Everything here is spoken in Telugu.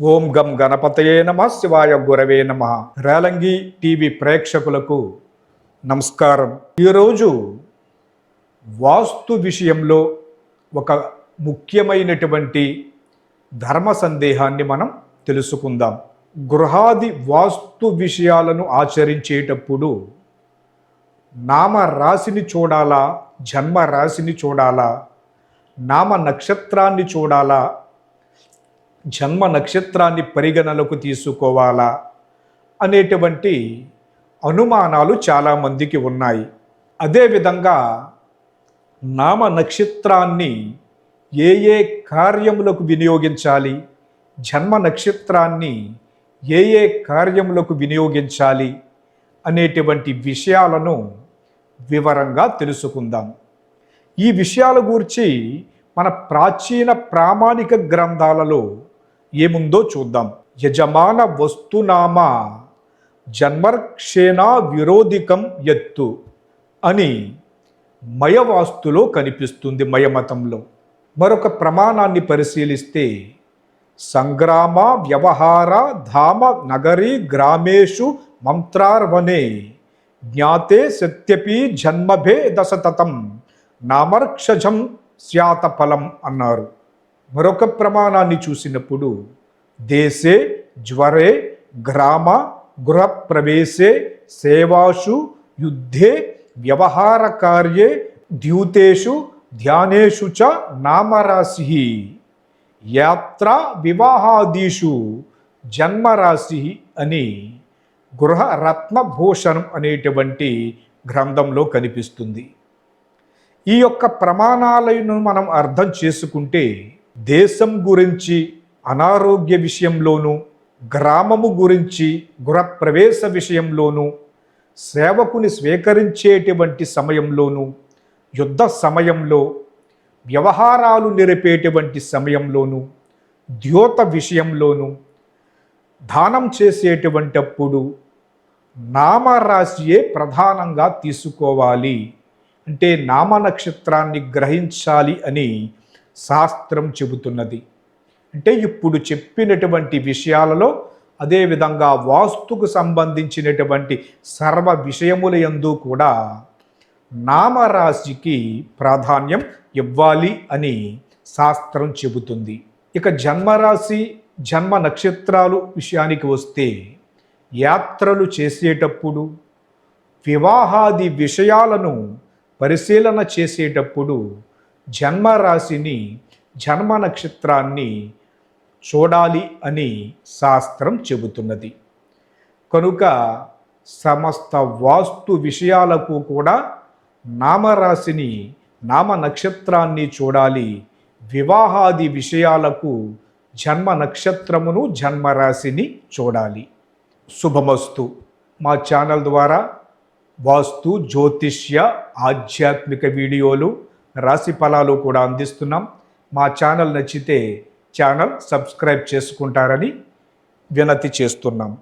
ఓం గం గణపతయే నమ శివాయ గురవే నమ. రేలంగి టీవీ ప్రేక్షకులకు నమస్కారం. ఈరోజు వాస్తు విషయంలో ఒక ముఖ్యమైనటువంటి ధర్మ సందేహాన్ని మనం తెలుసుకుందాం. గృహాది వాస్తు విషయాలను ఆచరించేటప్పుడు నామ రాశిని చూడాలా జన్మ రాశిని చూడాలా నామ నక్షత్రాన్ని చూడాలా జన్మ నక్షత్రాన్ని పరిగణలోకి తీసుకోవాలా అనేటువంటి అనుమానాలు చాలామందికి ఉన్నాయి. అదేవిధంగా నామ నక్షత్రాన్ని ఏ ఏ కార్యములకు వినియోగించాలి? జన్మ నక్షత్రాన్ని ఏ ఏ కార్యములకు వినియోగించాలి? అనేటువంటి విషయాలను వివరంగా తెలుసుకుందాం. ఈ విషయాల గురించి మన ప్రాచీన ప్రామాణిక గ్రంథాలలో ఏముందో చూద్దాం. యజమాన వస్తునామ జన్మర్క్షేణా విరోధికం ఎత్తు అని మయవాస్తులో కనిపిస్తుంది మయమతంలో. మరొక ప్రమాణాన్ని పరిశీలిస్తే సంగ్రామ వ్యవహార ధామ నగరీ గ్రామేషు మంత్రార్వనే జ్ఞాతే సత్యపి జన్మభే దశతతం నామర్క్షజం స్యాతఫలం అన్నారు. మరొక ప్రమాణాన్ని చూసినప్పుడు దేశే జ్వరే గ్రామ గృహప్రవేశే సేవాసు యుద్ధే వ్యవహార కార్యే ద్యూతేషు ధ్యానేషు చ నామరాశి. యాత్ర వివాహాదీషు జన్మరాశి అని గృహ రత్నభూషణం అనేటువంటి గ్రంథంలో కనిపిస్తుంది. ఈ యొక్క ప్రమాణాలను మనం అర్థం చేసుకుంటే దేశం గురించి అనారోగ్య విషయంలోనూ గ్రామము గురించి గృహప్రవేశ విషయంలోనూ సేవకుని స్వీకరించేటువంటి సమయంలోనూ యుద్ధ సమయంలో వ్యవహారాలు నిరిపేటువంటి సమయంలోనూ ద్యోత విషయంలోనూ దానం చేసేటువంటప్పుడు నామరాశియే ప్రధానంగా తీసుకోవాలి. అంటే నామ నక్షత్రాన్ని గ్రహించాలి అని శాస్త్రం చెబుతున్నది. అంటే ఇప్పుడు చెప్పినటువంటి విషయాలలో అదేవిధంగా వాస్తుకు సంబంధించినటువంటి సర్వ విషయముల యందు కూడా నామరాశికి ప్రాధాన్యం ఇవ్వాలి అని శాస్త్రం చెబుతుంది. ఇక జన్మరాశి జన్మ నక్షత్రాలు విషయానికి వస్తే యాత్రలు చేసేటప్పుడు వివాహాది విషయాలను పరిశీలన చేసేటప్పుడు జన్మరాశిని జన్మ నక్షత్రాన్ని చూడాలి అని శాస్త్రం చెబుతున్నది. కనుక సమస్త వాస్తు విషయాలకు కూడా నామరాశిని నామ నక్షత్రాన్ని చూడాలి. వివాహాది విషయాలకు జన్మ నక్షత్రమును జన్మరాశిని చూడాలి. శుభమస్తు. మా ఛానల్ ద్వారా వాస్తు జ్యోతిష్య ఆధ్యాత్మిక వీడియోలు రాశి ఫలాలు కూడా అందిస్తున్నాం. మా ఛానల్ నచ్చితే ఛానల్ సబ్స్క్రైబ్ చేసుకుంటారని వినతి చేస్తున్నాం.